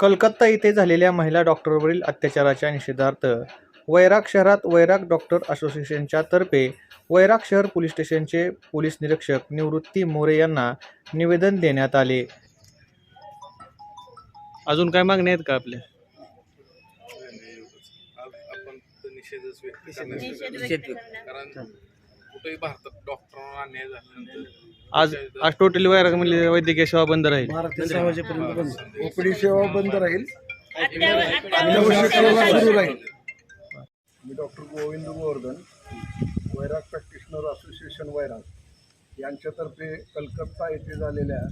कलकत्ता येथे झालेल्या महिला डॉक्टरवरील अत्याचाराच्या निषेधार्थ वैराग शहरात वैराग डॉक्टर असोसिएशनच्या तर्फे वैराग शहर पोलीस स्टेशनचे पोलीस निरीक्षक निवृत्ती मोरे यांना निवेदन देण्यात आले. अजून काय मागणी आहेत का आपल्या आज आपण तर निषेधच व्यक्त निषेध करण्यासाठी व्यक्त करणार. कारण कुठेही भारतात डॉक्टरांना अन्याय झाल्यानंतर आज आज टोटली वैरागमधली वैद्यकीय सेवा बंद राहील. महाराष्ट्र सहा वाजेपर्यंत बंद. संदेश. ओपीडी सेवा बंद राहील. अठ्ठावन्न- अत्यावश्यक अठ्ठावन्न सेवा सुरू सेवा राहील. मी डॉक्टर गोविंद गोवर्धन वैराग प्रॅक्टिशनर असोसिएशन वैराग यांच्यातर्फे कलकत्ता येथे झालेल्या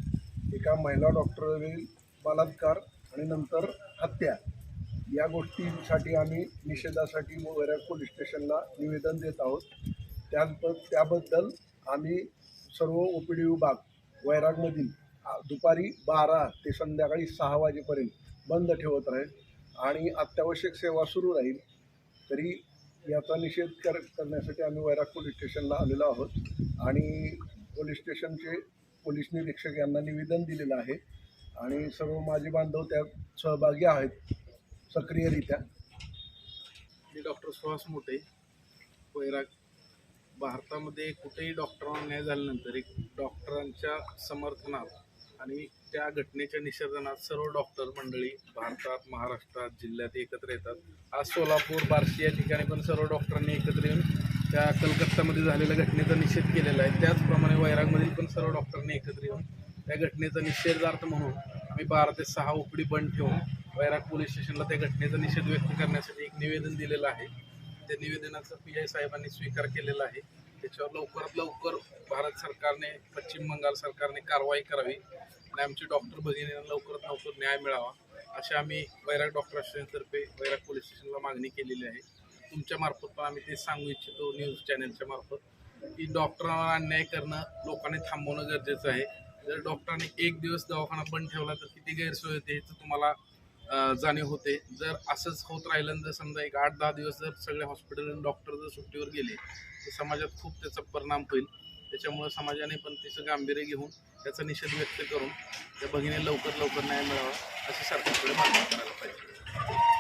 एका महिला डॉक्टरवरील बलात्कार आणि नंतर हत्या या गोष्टींसाठी आम्ही निषेधासाठी वैराग पोलीस स्टेशनला निवेदन देत आहोत. त्याब त्याबद्दल आम्ही सर्व ओ पी डी विभाग वैरागमधील दुपारी बारा ते संध्याकाळी सहा वाजेपर्यंत बंद ठेवत राहील आणि अत्यावश्यक सेवा सुरू राहील. तरी याचा निषेध कर करण्यासाठी आम्ही वैराग पोलीस स्टेशनला आलेलो आहोत आणि पोलीस स्टेशनचे पोलीस निरीक्षक यांना निवेदन दिलेलं आहे आणि सर्व माझे बांधव त्यात सहभागी आहेत सक्रियरित्या. मी डॉक्टर सुहास मोठे वैराग भारतामध्ये कुठेही डॉक्टरांना अन्याय झाल्यानंतर एक डॉक्टरांच्या समर्थनात आणि त्या घटनेच्या निषेधनात सर्व डॉक्टर मंडळी भारतात महाराष्ट्रात जिल्ह्यात एकत्र येतात. आज सोलापूर बार्शी या ठिकाणी पण सर्व डॉक्टरांनी एकत्र येऊन त्या कलकत्तामध्ये झालेल्या घटनेचा निषेध केलेला आहे. त्याचप्रमाणे वैरागमधील पण सर्व डॉक्टरांनी एकत्र येऊन त्या घटनेचा निषेधार्थ म्हणून आम्ही बारा ते सहा उकडी बंद ठेवून वैराग पोलीस स्टेशनला त्या घटनेचा निषेध व्यक्त करण्यासाठी एक निवेदन दिलेलं आहे. त्या निवेदनाचा पी आय साहेबांनी स्वीकार केलेला आहे. त्याच्यावर लवकरात लवकर भारत सरकारने पश्चिम बंगाल सरकारने कारवाई करावी आणि आमची डॉक्टर भगिनींना लवकरात लवकर न्याय मिळावा अशी आम्ही वैराग डॉक्टर असोसिएशनतर्फे वैराग पोलीस स्टेशनला मागणी केलेली आहे. तुमच्या मार्फत पण आम्ही ते सांगू इच्छितो न्यूज चॅनलच्या मार्फत की डॉक्टरांना अन्याय करणं लोकांनी थांबवणं गरजेचं आहे. जर डॉक्टरांनी एक दिवस दवाखाना बंद ठेवला तर किती गैरसोय होते ह्याचं तुम्हाला जाणीव होते. जर असंच होत राहिलं जर समजा एक आठ दहा दिवस जर सगळे हॉस्पिटल डॉक्टर जर सुट्टीवर गेले तर समाजात खूप त्याचा परिणाम होईल. त्याच्यामुळं समाजाने पण तिचं गांभीर्य घेऊन त्याचा निषेध व्यक्त करून त्या भगिनी लवकर लवकर न्याय मिळावा अशी सरकारकडे मागणी करायला पाहिजे.